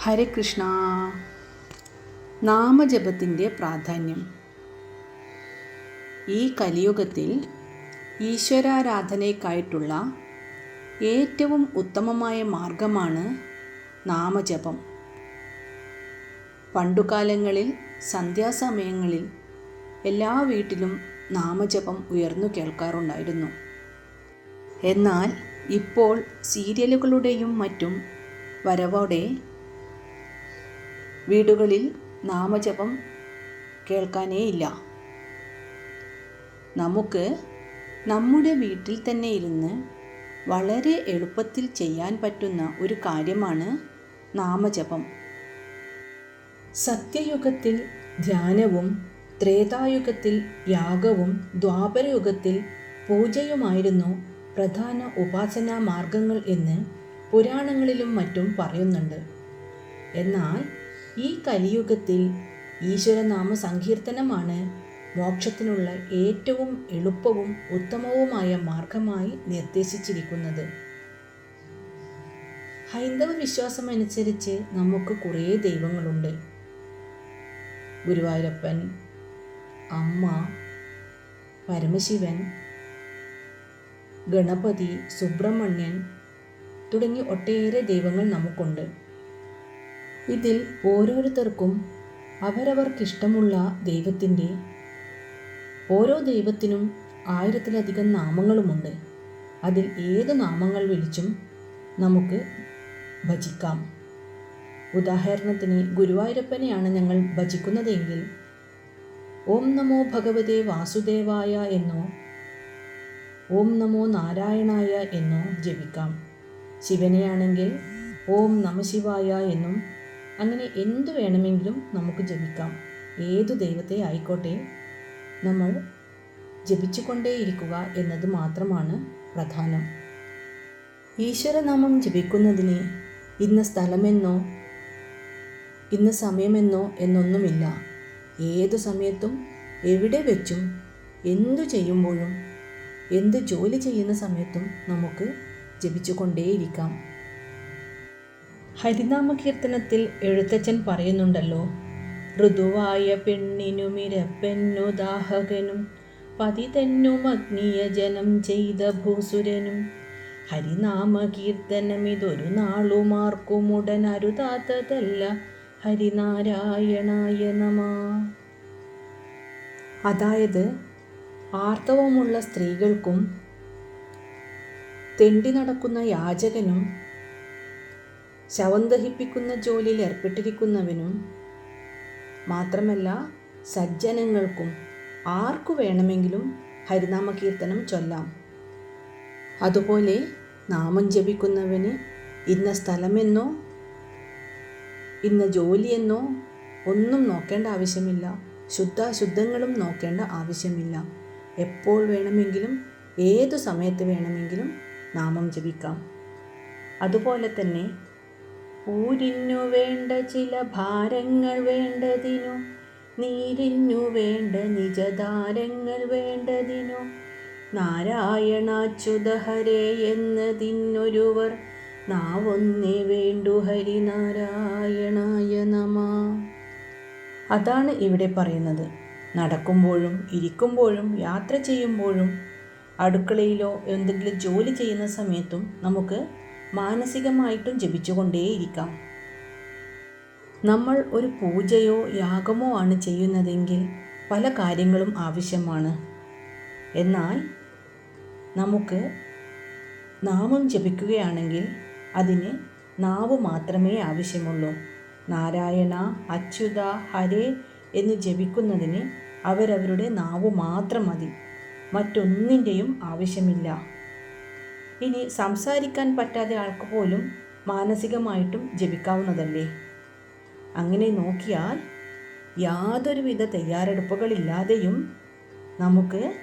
ഹരേ കൃഷ്ണ. നാമജപത്തിന്റെ പ്രാധാന്യം. ഈ കലിയുഗത്തിൽ ഈശ്വരാരാധനയ്ക്കായിട്ടുള്ള ഏറ്റവും ഉത്തമമായ മാർഗമാണ് നാമജപം. പണ്ടുകാലങ്ങളിൽ സന്ധ്യാസമയങ്ങളിൽ എല്ലാ വീട്ടിലും നാമജപം ഉയർന്നു കേൾക്കാറുണ്ടായിരുന്നു. എന്നാൽ ഇപ്പോൾ സീരിയലുകളുടെയും മറ്റും വരവോടെ വീടുകളിൽ നാമജപം കേൾക്കാനേ ഇല്ല നമുക്ക് നമ്മുടെ വീട്ടിൽ തന്നെ ഇരുന്ന് വളരെ എളുപ്പത്തിൽ ചെയ്യാൻ പറ്റുന്ന ഒരു കാര്യമാണ് നാമജപം. സത്യയുഗത്തിൽ ധ്യാനവും ത്രേതായുഗത്തിൽ യാഗവും ദ്വാപരയുഗത്തിൽ പൂജയുമായിരുന്നു പ്രധാന ഉപാസനാ മാർഗങ്ങൾ എന്ന് പുരാണങ്ങളിലും മറ്റും പറയുന്നുണ്ട്. എന്നാൽ ഈ കലിയുഗത്തിൽ ഈശ്വരനാമ സങ്കീർത്തനമാണ് മോക്ഷത്തിനുള്ള ഏറ്റവും എളുപ്പവും ഉത്തമവുമായ മാർഗമായി നിർദ്ദേശിച്ചിരിക്കുന്നത്. ഹൈന്ദവ വിശ്വാസമനുസരിച്ച് നമുക്ക് കുറേ ദൈവങ്ങളുണ്ട്. ഗുരുവായൂരപ്പൻ അമ്മ പരമശിവൻ ഗണപതി സുബ്രഹ്മണ്യൻ തുടങ്ങി ഒട്ടേറെ ദൈവങ്ങൾ നമുക്കുണ്ട്. ഇതിൽ ഓരോരുത്തർക്കും അവരവർക്കിഷ്ടമുള്ള ദൈവത്തിന്റെ ഓരോ ദൈവത്തിനും ആയിരത്തിലധികം നാമങ്ങളുമുണ്ട്. അതിൽ ഏത് നാമങ്ങൾ വിളിച്ചും നമുക്ക് ഭജിക്കാം. ഉദാഹരണത്തിന് ഗുരുവായൂരപ്പനെയാണ് ഞങ്ങൾ ഭജിക്കുന്നതെങ്കിൽ ഓം നമോ ഭഗവതേ വാസുദേവായ എന്നോ ഓം നമോ നാരായണായ എന്നോ ജപിക്കാം. ശിവനെയാണെങ്കിൽ ഓം നമശിവായ എന്നും അങ്ങനെ എന്തു വേണമെങ്കിലും നമുക്ക് ജപിക്കാം. ഏതു ദൈവത്തെ ആയിക്കോട്ടെ നമ്മൾ ജപിച്ചുകൊണ്ടേയിരിക്കുക എന്നത് മാത്രമാണ് പ്രധാനം. ഈശ്വരനാമം ജപിക്കുന്നതിന് ഇന്ന സ്ഥലമെന്നോ ഇന്ന സമയമെന്നോ എന്നൊന്നുമില്ല. ഏതു സമയത്തും എവിടെ വെച്ചും എന്തു ചെയ്യുമ്പോഴും എന്ത് ജോലി ചെയ്യുന്ന സമയത്തും നമുക്ക് ജപിച്ചുകൊണ്ടേയിരിക്കാം. ഹരിനാമ കീർത്തനത്തിൽ എഴുത്തച്ഛൻ പറയുന്നുണ്ടല്ലോ ഋതുവായ പെണ്ണിനുമിരപ്പെന്നു ദാഹകനും പതിതന്നും അഗ്നിയജനം ചെയ്ത ഭൂസുരനും. ഹരിനാമ കീർത്തനം ഇതൊരു നാളുമാർക്കുമുടൻ അരുതാത്തതല്ല ഹരിനാരായണായ നമ അതായത് ആർത്തവമുള്ള സ്ത്രീകൾക്കും തെണ്ടി നടക്കുന്ന യാചകനും ശവം ദഹിപ്പിക്കുന്ന ജോലിയിൽ ഏർപ്പെട്ടിരിക്കുന്നവനും മാത്രമല്ല സജ്ജനങ്ങൾക്കും ആർക്കു വേണമെങ്കിലും ഹരിനാമ കീർത്തനം ചൊല്ലാം. അതുപോലെ നാമം ജപിക്കുന്നവന് ഇന്ന സ്ഥലമെന്നോ ഇന്ന ജോലിയെന്നോ ഒന്നും നോക്കേണ്ട ആവശ്യമില്ല. ശുദ്ധാശുദ്ധങ്ങളും നോക്കേണ്ട ആവശ്യമില്ല. എപ്പോൾ വേണമെങ്കിലും ഏതു സമയത്ത് വേണമെങ്കിലും നാമം ജപിക്കാം. അതുപോലെ തന്നെ ഊരിനു വേണ്ട ചില ഭാരങ്ങൾ വേണ്ടതിനു നീരിനു വേണ്ട നിജധാരങ്ങൾ വേണ്ടതിനു. നാരായണാച്യുതഹരേ എന്നതിനൊരുവർ നാവൊന്നേ വേണ്ടു ഹരിനാരായണായ നമ. അതാണ് ഇവിടെ പറയുന്നത്. നടക്കുമ്പോഴും ഇരിക്കുമ്പോഴും യാത്ര ചെയ്യുമ്പോഴും അടുക്കളയിലോ എന്തെങ്കിലും ജോലി ചെയ്യുന്ന സമയത്തും നമുക്ക് മാനസികമായിട്ടും ജപിച്ചുകൊണ്ടേയിരിക്കാം. നമ്മൾ ഒരു പൂജയോ യാഗമോ ആണ് ചെയ്യുന്നതെങ്കിൽ പല കാര്യങ്ങളും ആവശ്യമാണ്. എന്നാൽ നമുക്ക് നാമം ജപിക്കുകയാണെങ്കിൽ അതിന് നാവ് മാത്രമേ ആവശ്യമുള്ളൂ. നാരായണ അച്യുത ഹരേ എന്ന് ജപിക്കുന്നതിന് അവരവരുടെ നാവ് മാത്രം മതി. മറ്റൊന്നിന്റെയും ആവശ്യമില്ല. ഇനി സംസാരിക്കാൻ പറ്റാതെ ആൾക്ക് പോലും മാനസികമായിട്ടും ജപിക്കാവുന്നതല്ലേ? അങ്ങനെ നോക്കിയാൽ യാതൊരുവിധ തയ്യാറെടുപ്പുകളില്ലാതെയും നമുക്ക്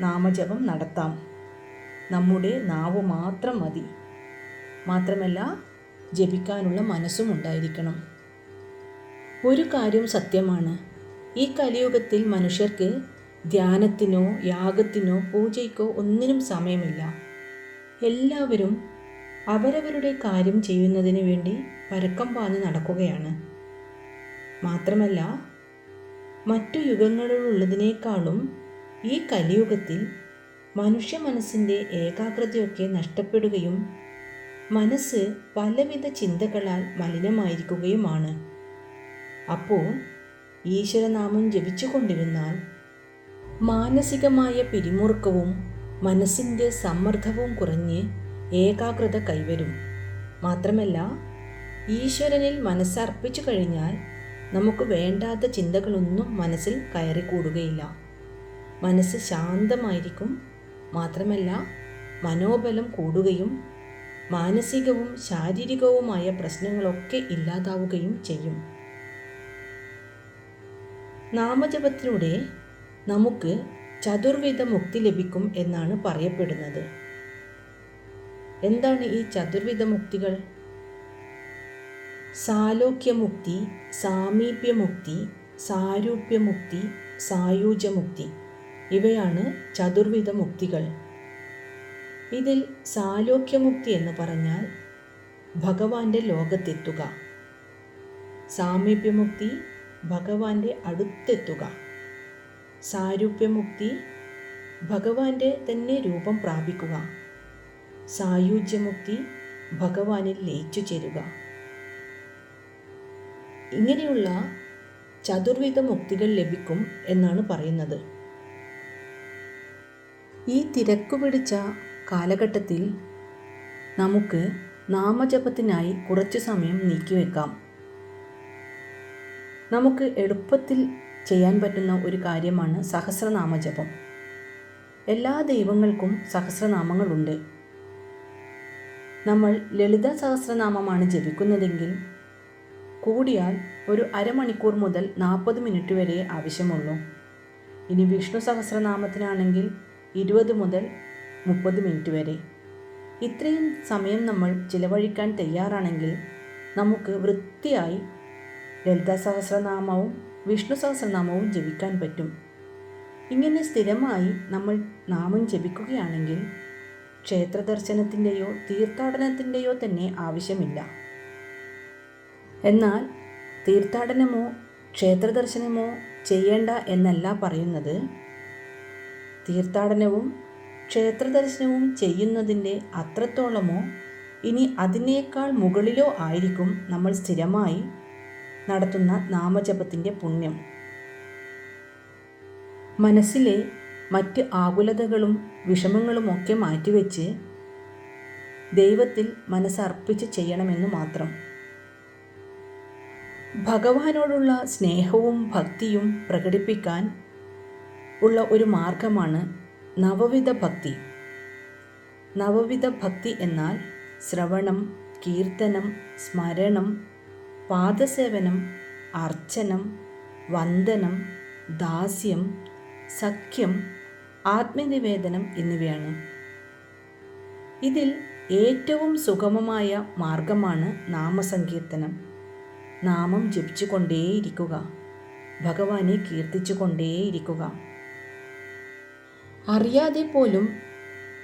നാമജപം നടത്താം. നമ്മുടെ നാവ് മാത്രം മതി. മാത്രമല്ല ജപിക്കാനുള്ള മനസ്സും ഉണ്ടായിരിക്കണം. ഒരു കാര്യം സത്യമാണ്. ഈ കലിയുഗത്തിൽ മനുഷ്യർക്ക് ധ്യാനത്തിനോ യാഗത്തിനോ പൂജയ്ക്കോ ഒന്നിനും സമയമില്ല. എല്ലാവരും അവരവരുടെ കാര്യം ചെയ്യുന്നതിന് വേണ്ടി പരക്കം പാഞ്ഞ് നടക്കുകയാണ്. മാത്രമല്ല മറ്റു യുഗങ്ങളിലുള്ളതിനേക്കാളും ഈ കലിയുഗത്തിൽ മനുഷ്യ മനസ്സിന്റെ ഏകാഗ്രതയൊക്കെ നഷ്ടപ്പെടുകയും മനസ്സ് പലവിധ ചിന്തകളാൽ മലിനമായിരിക്കുകയുമാണ്. അപ്പോൾ ഈശ്വരനാമം ജപിച്ചുകൊണ്ടിരുന്നാൽ മാനസികമായ പിരിമുറുക്കവും മനസ്സിന്റെ സമ്മർദ്ദവും കുറഞ്ഞ് ഏകാഗ്രത കൈവരും. മാത്രമല്ല ഈശ്വരനിൽ മനസ്സർപ്പിച്ചു കഴിഞ്ഞാൽ നമുക്ക് വേണ്ടാത്ത ചിന്തകളൊന്നും മനസ്സിൽ കയറിക്കൂടുകയില്ല. മനസ്സ് ശാന്തമായിരിക്കും. മാത്രമല്ല മനോബലം കൂടുകയും മാനസികവും ശാരീരികവുമായ പ്രശ്നങ്ങളൊക്കെ ഇല്ലാതാവുകയും ചെയ്യും. നാമജപത്തിലൂടെ നമുക്ക് ചതുർവിധ മുക്തി ലഭിക്കും എന്നാണ് പറയപ്പെടുന്നത്. എന്താണ് ഈ ചതുർവിധ മുക്തികൾ? സാലോക്യമുക്തി സാമീപ്യമുക്തി സാരൂപ്യമുക്തി സായുജമുക്തി ഇവയാണ് ചതുർവിധ മുക്തികൾ. ഇതിൽ സാലോക്യമുക്തി എന്ന് പറഞ്ഞാൽ ഭഗവാന്റെ ലോകത്തെത്തുക. സാമീപ്യമുക്തി ഭഗവാന്റെ അടുത്തെത്തുക. സാരൂപ്യമുക്തി ഭഗവാന്റെ തന്നെ രൂപം പ്രാപിക്കുക. സായുജ്യമുക്തി ഭഗവാനിൽ ലയിച്ചു ചേരുക. ഇങ്ങനെയുള്ള ചതുർവിധ മുക്തികൾ ലഭിക്കും എന്നാണ് പറയുന്നത്. ഈ തിരക്കു പിടിച്ച കാലഘട്ടത്തിൽ നമുക്ക് നാമജപത്തിനായി കുറച്ച് സമയം നീക്കിവെക്കാം. നമുക്ക് എളുപ്പത്തിൽ ചെയ്യാൻ പറ്റുന്ന ഒരു കാര്യമാണ് സഹസ്രനാമജപം എല്ലാ ദൈവങ്ങൾക്കും സഹസ്രനാമങ്ങളുണ്ട്. നമ്മൾ ലളിത സഹസ്രനാമമാണ് ജപിക്കുന്നതെങ്കിൽ കൂടിയാൽ ഒരു അരമണിക്കൂർ മുതൽ നാൽപ്പത് മിനിറ്റ് വരെ ആവശ്യമുള്ളൂ. ഇനി വിഷ്ണു സഹസ്രനാമത്തിനാണെങ്കിൽ ഇരുപത് മുതൽ മുപ്പത് മിനിറ്റ് വരെ. ഇത്രയും സമയം നമ്മൾ ചിലവഴിക്കാൻ തയ്യാറാണെങ്കിൽ നമുക്ക് വൃത്തിയായി ലളിത സഹസ്രനാമവും വിഷ്ണു സഹസ്രനാമവും ജപിക്കാൻ പറ്റും. ഇങ്ങനെ സ്ഥിരമായി നമ്മൾ നാമം ജപിക്കുകയാണെങ്കിൽ ക്ഷേത്ര ദർശനത്തിന്റെയോ തീർത്ഥാടനത്തിന്റെയോ തന്നെ ആവശ്യമില്ല. എന്നാൽ തീർത്ഥാടനമോ ക്ഷേത്ര ദർശനമോ ചെയ്യേണ്ട എന്നല്ല പറയുന്നത്. തീർത്ഥാടനവും ക്ഷേത്ര ദർശനവും ചെയ്യുന്നതിന്റെ അത്രത്തോളമോ ഇനി അതിനേക്കാൾ മുകളിലോ ആയിരിക്കും നമ്മൾ സ്ഥിരമായി നടത്തുന്ന നാമജപത്തിന്റെ പുണ്യം. മനസ്സിലെ മറ്റ് ആകുലതകളും വിഷമങ്ങളുമൊക്കെ മാറ്റിവെച്ച് ദൈവത്തിൽ മനസ്സർപ്പിച്ച് ചെയ്യണമെന്ന് മാത്രം. ഭഗവാനോടുള്ള സ്നേഹവും ഭക്തിയും പ്രകടിപ്പിക്കാൻ ഉള്ള ഒരു മാർഗമാണ് നവവിധ ഭക്തി. നവവിധ ഭക്തി എന്നാൽ ശ്രവണം കീർത്തനം സ്മരണം പാദസേവനം അർച്ചനം വന്ദനം ദാസ്യം സഖ്യം ആത്മനിവേദനം എന്നിവയാണ്. ഇതിൽ ഏറ്റവും സുഗമമായ മാർഗമാണ് നാമസങ്കീർത്തനം. നാമം ജപിച്ചുകൊണ്ടേയിരിക്കുക. ഭഗവാനെ കീർത്തിച്ചുകൊണ്ടേയിരിക്കുക. അറിയാതെ പോലും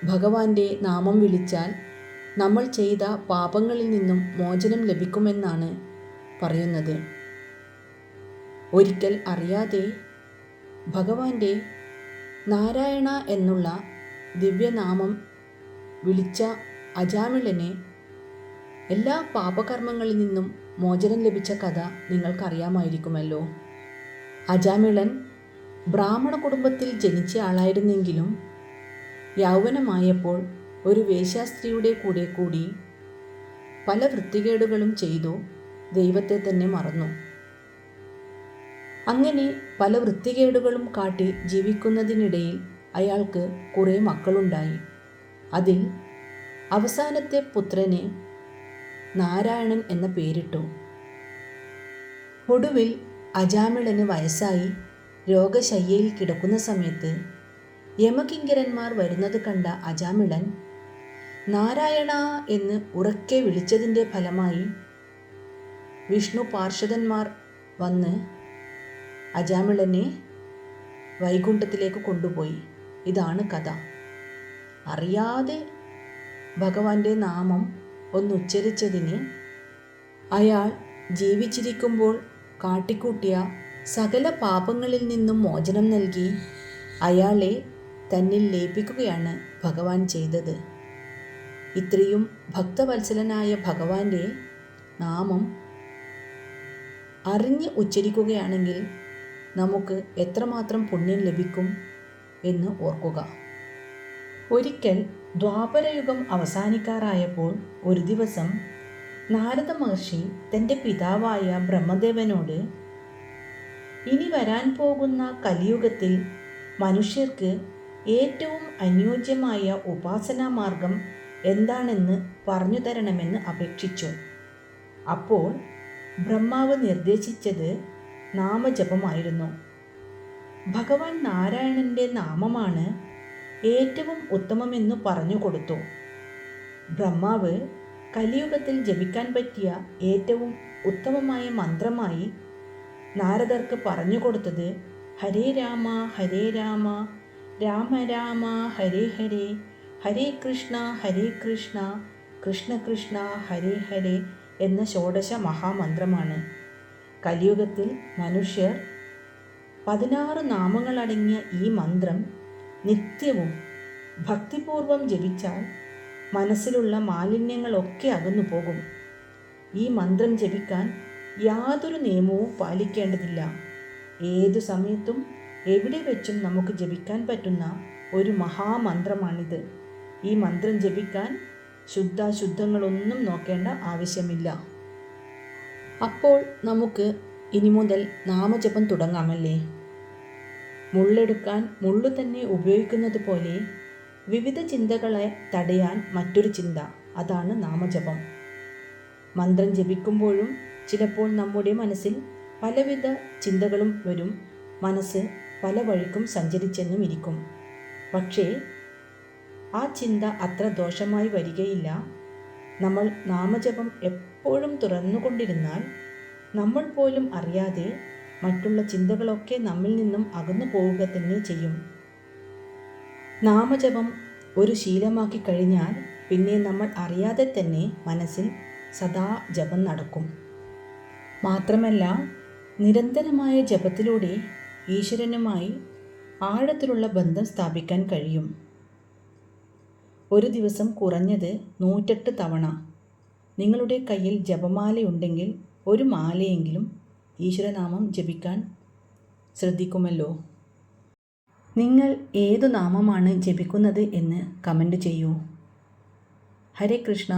ഭഗവാന്റെ നാമം വിളിച്ചാൽ നമ്മൾ ചെയ്ത പാപങ്ങളിൽ നിന്നും മോചനം ലഭിക്കുമെന്നാണ് പറയുന്നത്. ഒരിക്കൽ അറിയാതെ ഭഗവാന്റെ നാരായണ എന്നുള്ള ദിവ്യനാമം വിളിച്ച അജാമിളനെ എല്ലാ പാപകർമ്മങ്ങളിൽ നിന്നും മോചനം ലഭിച്ച കഥ നിങ്ങൾക്കറിയാമായിരിക്കുമല്ലോ. അജാമിളൻ ബ്രാഹ്മണ കുടുംബത്തിൽ ജനിച്ച ആളായിരുന്നെങ്കിലും യൗവനമായപ്പോൾ ഒരു വേശ്യാസ്ത്രീയുടെ കൂടെ കൂടി പല വൃത്തികേടുകളും ചെയ്തു. ദൈവത്തെ തന്നെ മറന്നു. അങ്ങനെ പല വൃത്തികേടുകളും കാട്ടി ജീവിക്കുന്നതിനിടയിൽ അയാൾക്ക് കുറേ മക്കളുണ്ടായി. അതിൽ അവസാനത്തെ പുത്രനെ നാരായണൻ എന്ന പേരിട്ടു. ഒടുവിൽ അജാമിളന് വയസ്സായി. രോഗശയ്യയിൽ കിടക്കുന്ന സമയത്ത് യമകിങ്കരന്മാർ വരുന്നത് കണ്ട അജാമിളൻ നാരായണ എന്ന് ഉറക്കെ വിളിച്ചതിന്റെ ഫലമായി വിഷ്ണു പാർഷദന്മാർ വന്ന് അജാമിളനെ വൈകുണ്ഠത്തിലേക്ക് കൊണ്ടുപോയി. ഇതാണ് കഥ. അറിയാതെ ഭഗവാന്റെ നാമം ഒന്നുച്ചരിച്ചതിന് അയാൾ ജീവിച്ചിരിക്കുമ്പോൾ കാട്ടിക്കൂട്ടിയ സകല പാപങ്ങളിൽ നിന്നും മോചനം നൽകി അയാളെ തന്നിൽ ലയിപ്പിക്കുകയാണ് ഭഗവാൻ ചെയ്തത്. ഇത്രയും ഭക്തവത്സലനായ ഭഗവാന്റെ നാമം അറിഞ്ഞ് ഉച്ചരിക്കുകയാണെങ്കിൽ നമുക്ക് എത്രമാത്രം പുണ്യം ലഭിക്കും എന്ന് ഓർക്കുക. ഒരിക്കൽ ദ്വാപരയുഗം അവസാനിക്കാറായപ്പോൾ ഒരു ദിവസം നാരദ മഹർഷി തന്റെ പിതാവായ ബ്രഹ്മദേവനോട് ഇനി വരാൻ പോകുന്ന കലിയുഗത്തിൽ മനുഷ്യർക്ക് ഏറ്റവും അനുയോജ്യമായ ഉപാസനാ മാർഗം എന്താണെന്ന് പറഞ്ഞു തരണമെന്ന് അപേക്ഷിച്ചു. അപ്പോൾ ബ്രഹ്മാവ് നിർദ്ദേശിച്ചത് നാമജപമായിരുന്നു. ഭഗവാൻ നാരായണന്റെ നാമമാണ് ഏറ്റവും ഉത്തമമെന്ന് പറഞ്ഞു കൊടുത്തു. ബ്രഹ്മാവ് കലിയുഗത്തിൽ ജപിക്കാൻ പറ്റിയ ഏറ്റവും ഉത്തമമായ മന്ത്രമായി നാരദർക്ക് പറഞ്ഞു കൊടുത്തത് ഹരേ രാമ ഹരേ രാമ രാമ രാമ ഹരേ ഹരേ ഹരേ കൃഷ്ണ ഹരേ കൃഷ്ണ കൃഷ്ണ കൃഷ്ണ ഹരേ ഹരേ എന്ന ഷോഡശ മഹാമന്ത്രമാണ്. കലിയുഗത്തിൽ മനുഷ്യർ പതിനാറ് നാമങ്ങളടങ്ങിയ ഈ മന്ത്രം നിത്യവും ഭക്തിപൂർവം ജപിച്ചാൽ മനസ്സിലുള്ള മാലിന്യങ്ങളൊക്കെ അകന്നു പോകും ഈ മന്ത്രം ജപിക്കാൻ യാതൊരു നിയമവും പാലിക്കേണ്ടതില്ല. ഏതു സമയത്തും എവിടെ വെച്ചും നമുക്ക് ജപിക്കാൻ പറ്റുന്ന ഒരു മഹാമന്ത്രമാണിത്. ഈ മന്ത്രം ജപിക്കാൻ ശുദ്ധാശുദ്ധങ്ങളൊന്നും നോക്കേണ്ട ആവശ്യമില്ല. അപ്പോൾ നമുക്ക് ഇനി മുതൽ നാമജപം തുടങ്ങാമല്ലേ? മുള്ളെടുക്കാൻ മുള്ളു തന്നെ ഉപയോഗിക്കുന്നത് പോലെ വിവിധ ചിന്തകളെ തടയാൻ മറ്റൊരു ചിന്ത അതാണ് നാമജപം. മന്ത്രം ജപിക്കുമ്പോഴും ചിലപ്പോൾ നമ്മുടെ മനസ്സിൽ പലവിധ ചിന്തകളും വരും. മനസ്സ് പല വഴിക്കും സഞ്ചരിച്ചെന്നും ഇരിക്കും. പക്ഷേ ആ ചിന്ത അത്ര ദോഷമായി വരികയില്ല. നമ്മൾ നാമജപം എപ്പോഴും തുറന്നുകൊണ്ടിരുന്നാൽ നമ്മൾ പോലും അറിയാതെ മറ്റുള്ള ചിന്തകളൊക്കെ നമ്മിൽ നിന്നും അകന്നു പോവുക തന്നെ ചെയ്യും. നാമജപം ഒരു ശീലമാക്കി കഴിഞ്ഞാൽ പിന്നെ നമ്മൾ അറിയാതെ തന്നെ മനസ്സിൽ സദാ ജപം നടക്കും. മാത്രമല്ല നിരന്തരമായ ജപത്തിലൂടെ ഈശ്വരനുമായി ആഴത്തിലുള്ള ബന്ധം സ്ഥാപിക്കാൻ കഴിയും. ഒരു ദിവസം കുറഞ്ഞത് നൂറ്റെട്ട് തവണ. നിങ്ങളുടെ കയ്യിൽ ജപമാലയുണ്ടെങ്കിൽ ഒരു മാലയെങ്കിലും ഈശ്വരനാമം ജപിക്കാൻ ശ്രദ്ധിക്കുമല്ലോ. നിങ്ങൾ ഏതു നാമമാണ് ജപിക്കുന്നത് എന്ന് കമന്റ് ചെയ്യൂ. ഹരേ കൃഷ്ണ.